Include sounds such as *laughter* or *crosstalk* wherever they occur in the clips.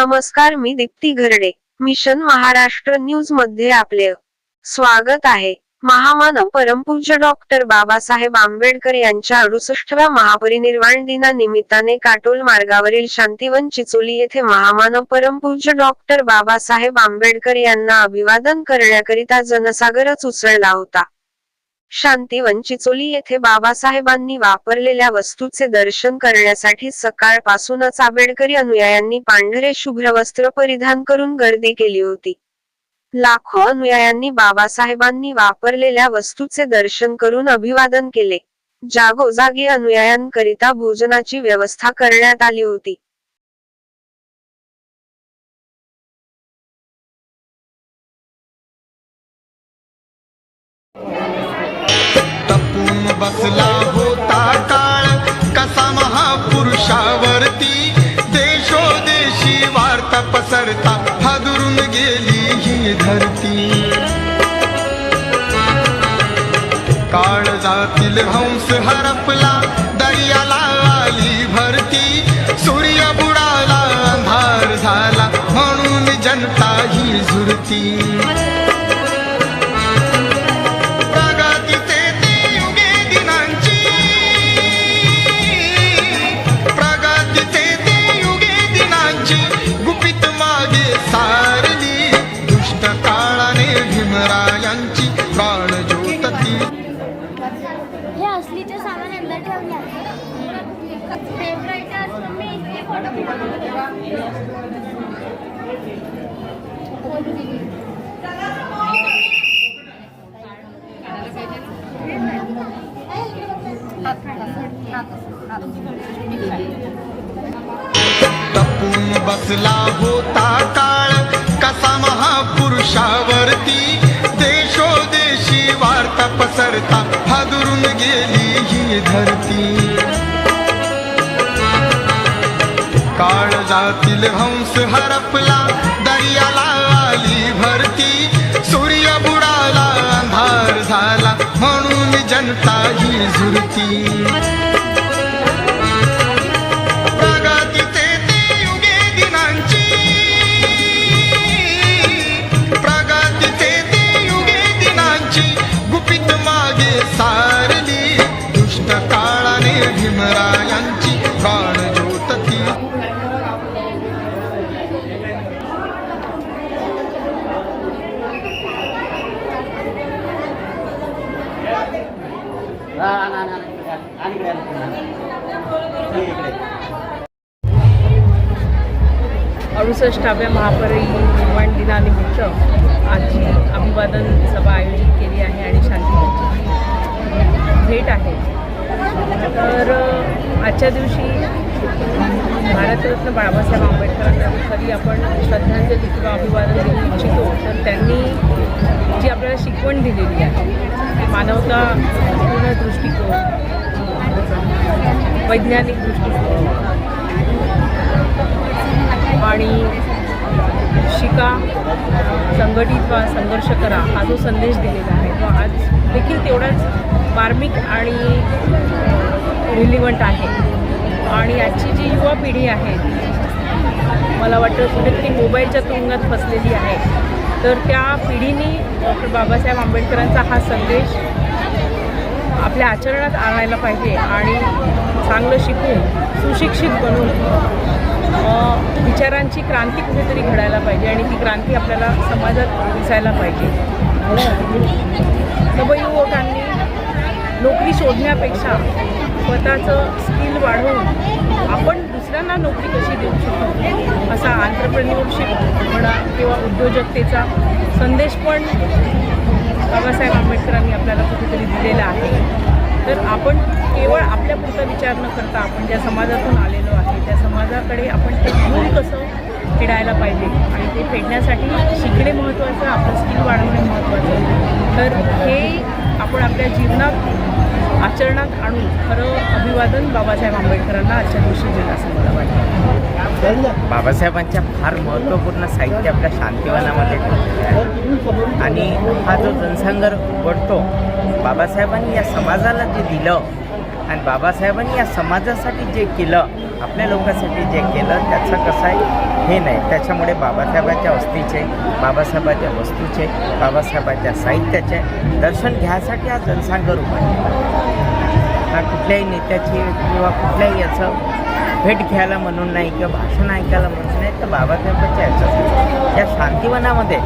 नमस्कार मी दीप्ती घरडे. मिशन महाराष्ट्र न्यूजमध्ये आपले स्वागत आहे. महामानव परमपूज्य डॉक्टर बाबासाहेब आंबेडकर यांच्या अडुसष्टव्या महापरिनिर्वाण दिनानिमित्ताने काटोल मार्गावरील शांतीवन चिचोली येथे महामानव परमपूज्य डॉक्टर बाबासाहेब आंबेडकर यांना अभिवादन करण्याकरिता जनसागरच उसळला होता. शांतिवन चिचोली येथे बाबासाहेबांनी वापरलेल्या वस्तूचे दर्शन करण्यासाठी सकाळपासूनच आंबेडकरी अनुयायांनी पांढरे शुभ्र वस्त्र परिधान करून गर्दी केली होती. लाखो अनुयायांनी बाबासाहेबांनी वापरलेल्या वस्तूचे दर्शन करून अभिवादन केले. जागोजागी अनुयायांकरिता भोजनाची व्यवस्था करण्यात आली होती. वार्ता पसरता हादरून गेली ही धरती. काळ जातील हंस हरपला दर्याला आली भरती. सूर्य बुडाला अंधार झाला म्हणून जनता ही झुरती. तपून बसला होता काळ कसा महापुरुषावरती. देशोदेशी वार्ता पसरता हादरून गेली ही धरती. काळ जातील हंस हरपला दर्याला आली भरती. जनता ही झुरती चौसष्टाव्या महापरिनिर्वाण दिनानिमित्त आजची अभिवादन सभा आयोजित केली आहे आणि शांतीची भेट आहे. तर आजच्या दिवशी भारतरत्न बाबासाहेब आंबेडकरांना खरी आपण श्रद्धांजली किंवा अभिवादन देऊ इच्छितो तर त्यांनी जी आपल्याला शिकवण दिलेली आहे मानवता पूर्ण दृष्टिकोन वैज्ञानिक दृष्टिकोन आणि शिका संघटित व्हा संघर्ष करा हा जो संदेश दिलेला आहे तो आज देखील तेवढाच मार्मिक आणि रिलिव्हंट आहे. आणि आजची जी युवा पिढी आहे मला वाटतं कुठेतरी मोबाईलच्या तुरुंगात फसलेली आहे. तर त्या पिढीने डॉक्टर बाबासाहेब आंबेडकरांचा हा संदेश आपल्या आचरणात आणायला पाहिजे आणि चांगलं शिकून सुशिक्षित बनून विचारांची क्रांती कुठेतरी घडायला पाहिजे आणि ती क्रांती आपल्याला समाजात दिसायला पाहिजे. नवयुवकांनी नोकरी शोधण्यापेक्षा स्वतःचं स्किल वाढवून आपण दुसऱ्यांना नोकरी कशी देऊ शकतो असा आंतरप्रन्युअरशिप म्हणा किंवा उद्योजकतेचा संदेश पण बाबासाहेब आंबेडकरांनी आपल्याला कुठेतरी दिलेला आहे. तर आपण केवळ आपल्यापुरता विचार न करता आपण ज्या समाजातून आलेलो आहे त्या समाजाकडे आपण ते घेऊन कसं फेडायला पाहिजे आणि ते फेडण्यासाठी शिकणे महत्त्वाचं आपलं स्किल वाढवणे महत्त्वाचं. तर हे आपण आपल्या जीवनात आचरणात आणून खरं अभिवादन बाबासाहेब आंबेडकरांना आजच्या दिवशी दिलं असं मला वाटतं. बाबासाहेबांच्या फार महत्त्वपूर्ण साहित्य आपल्या शांतिवनामध्ये. आणि हा जो जनसंघर्ष घडतो बाबासाहेबांनी या समाजाला जे दिलं आणि बाबासाहेबांनी या समाजासाठी जे केलं आपल्या लोकांसाठी जे केलं त्याचं कसं आहे हे नाही. त्याच्यामुळे बाबासाहेबांच्या वस्तीचे बाबासाहेबांच्या वस्तूचे बाबासाहेबांच्या साहित्याचे दर्शन घ्यायसाठी हा जनसंघ रूप हा कुठल्याही नेत्याची किंवा कुठल्याही याचं भेट घ्यायला म्हणून नाही किंवा भाषण ऐकायला म्हणून नाही तर बाबासाहेबांच्या याच्यासाठी या शांतिवनामध्ये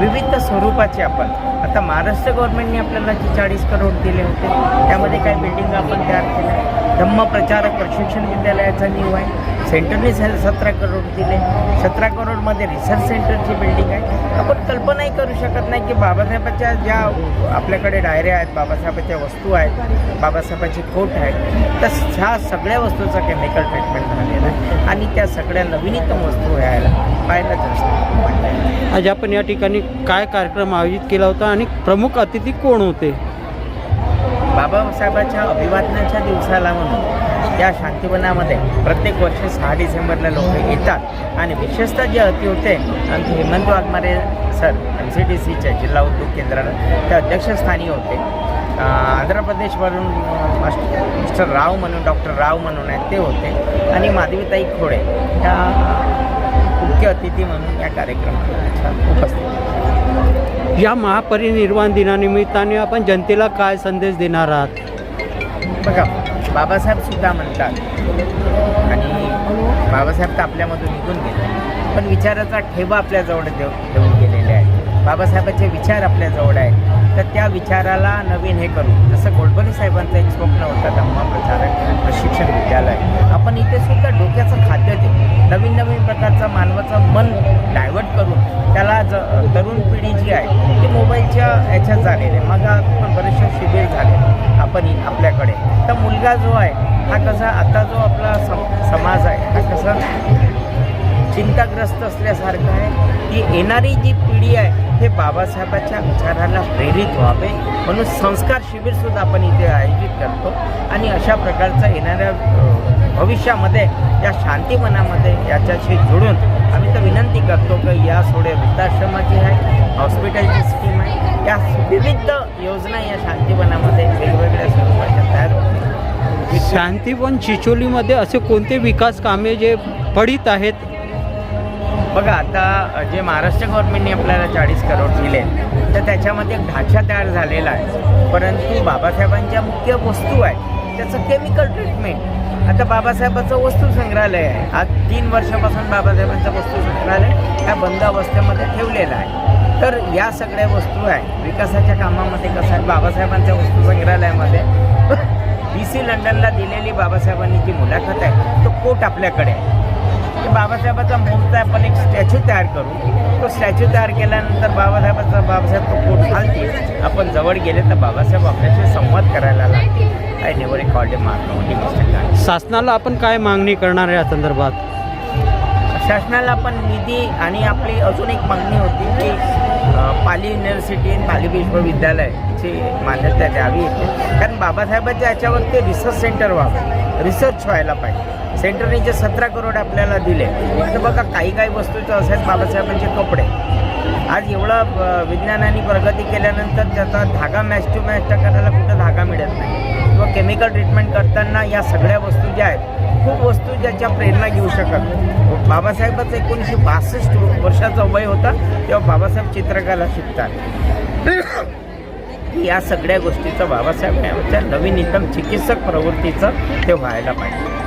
विविध स्वरूपाचे आपण. आता महाराष्ट्र गव्हर्नमेंटने आपल्याला जे चाळीस करोड दिले होते त्यामध्ये काही बिल्डिंग आपण तयार केल्या. धम्म प्रचारक प्रशिक्षण विद्यालयाचा न्यू आहे. सेंटरने सतरा करोड दिले. सतरा करोडमध्ये रिसर्च सेंटरची बिल्डिंग आहे. आपण कल्पनाही करू शकत नाही की बाबासाहेबाच्या ज्या आपल्याकडे डायऱ्या आहेत बाबासाहेबाच्या वस्तू आहेत बाबासाहेबाची कोट आहे तर ह्या सगळ्या वस्तूचं केमिकल ट्रीटमेंट झालेलं आहे. आणि त्या सगळ्या नवीनतम वस्तू यायला पाहायला जास्त आज आपण या ठिकाणी काय कार्यक्रम आयोजित केला होता आणि प्रमुख अतिथी कोण होते? बाबासाहेबाच्या अभिवादनाच्या दिवसाला म्हणून या शांतिवनामध्ये प्रत्येक वर्षी सहा डिसेंबरला लोक येतात. आणि विशेषतः जे अति होते आणि ते Hemant Waghmare sir M C D सीच्या जिल्हा उद्योग केंद्राला त्या अध्यक्षस्थानी होते. आंध्र प्रदेशवरून मिस्टर राव म्हणून डॉक्टर राव म्हणून आहेत ते होते. आणि माधवीताई खोडे त्या मुख्य अतिथी म्हणून या कार्यक्रमाला उपस्थित. या महापरिनिर्वाण दिनानिमित्ताने आपण जनतेला काय संदेश देणार आहात? बघा बाबासाहेब सुद्धा म्हणतात. आणि बाबासाहेब तर आपल्यामधून निघून गेले. पण विचाराचा ठेवा आपल्याजवळ देव देऊन गेलेले आहे बाबासाहेबांचे विचार आपल्याजवळ आहे तर त्या विचाराला नवीन हे करू. जसं गोडबोले साहेबांचं एक स्वप्न होतं धम्मा प्रचारक प्रशिक्षण विद्यालय. आपण इथे सुद्धा डोक्याचं खाद्य देऊ. नवीन नवीन प्रकारचं मानवाचं मन डायव्हर्ट करून त्याला ज तरुण पिढी जी आहे ती मोबाईलच्या ह्याच्यात झालेली आहे. मग पण बरेचसे शिबिर झाले आपण आपल्याकडे. तर मुलगा जो आहे हा कसा आता जो आपला सम समाज आहे हा कसा चिंताग्रस्त असल्यासारखं आहे की येणारी जी पिढी आहे हे बाबासाहेबाच्या विचाराला प्रेरित व्हावे म्हणून संस्कार शिबिरसुद्धा आपण इथे आयोजित करतो. आणि अशा प्रकारचं येणाऱ्या भविष्यामध्ये या शांतीवनामध्ये याच्याशी जुळून आम्ही तर विनंती करतो की या सोडे वृद्धाश्रमाची आहे हॉस्पिटलची स्कीम आहे या विविध योजना या शांतीवनामध्ये वेगवेगळ्या स्वरूपाच्या तयार होतात शांतीवन चिचोलीमध्ये असे कोणते विकास कामे जे पडित आहेत? बघा आता जे महाराष्ट्र गव्हर्नमेंटने आपल्याला चाळीस करोड दिले तर त्याच्यामध्ये एक ढाचा तयार झालेला आहे. परंतु बाबासाहेबांच्या मुख्य वस्तू आहे त्याचं केमिकल ट्रीटमेंट आता बाबासाहेबाचं वस्तू संग्रहालय आहे. आज तीन वर्षापासून बाबासाहेबांचं वस्तू संग्रहालय ह्या बंद अवस्थेमध्ये ठेवलेलं आहे. तर या सगळ्या वस्तू आहे विकासाच्या कामामध्ये कसं आहे बाबासाहेबांच्या वस्तू संग्रहालयामध्ये बी *laughs* सी लंडनला दिलेली बाबासाहेबांनी जी मुलाखत आहे तो कोट आपल्याकडे आहे. बाबासाहेबाचा मूर्त आपण एक स्टॅच्यू तयार करू. तो स्टॅच्यू तयार केल्यानंतर बाबासाहेबाचा बाबासाहेब तो कोट घालतील आपण जवळ गेले तर बाबासाहेब आपल्याशी संवाद करायला लागतील. I never called a mark शासनाला आपण काय मागणी करणार आहे या संदर्भात? शासनाला पण निधी आणि आपली अजून एक मागणी होती की पाली युनिव्हर्सिटी आणि पाली विश्वविद्यालयाची मान्यता द्यावी. कारण बाबासाहेबांच्या याच्यावर ते रिसर्च सेंटर व्हावं. रिसर्च व्हायला पाहिजे. सेंटरने जे सतरा करोड आपल्याला दिले तर बघा काही काही वस्तूचं असं आहेत बाबासाहेबांचे कपडे. आज एवढं विज्ञानाने प्रगती केल्यानंतर त्याचा धागा मॅच टू मॅच करायला कुठं धागा मिळत नाही. किंवा केमिकल ट्रीटमेंट करताना या सगळ्या वस्तू ज्या आहेत खूप वस्तू ज्याच्या प्रेरणा घेऊ शकत बाबासाहेबाचं एकोणीसशे बासष्ट वर्षाचा वय होता तेव्हा बाबासाहेब चित्रकला शिकतात. या सगळ्या गोष्टीचं बाबासाहेबांच्या नवीनतम चिकित्सक प्रवृत्तीचं ते व्हायला पाहिजे.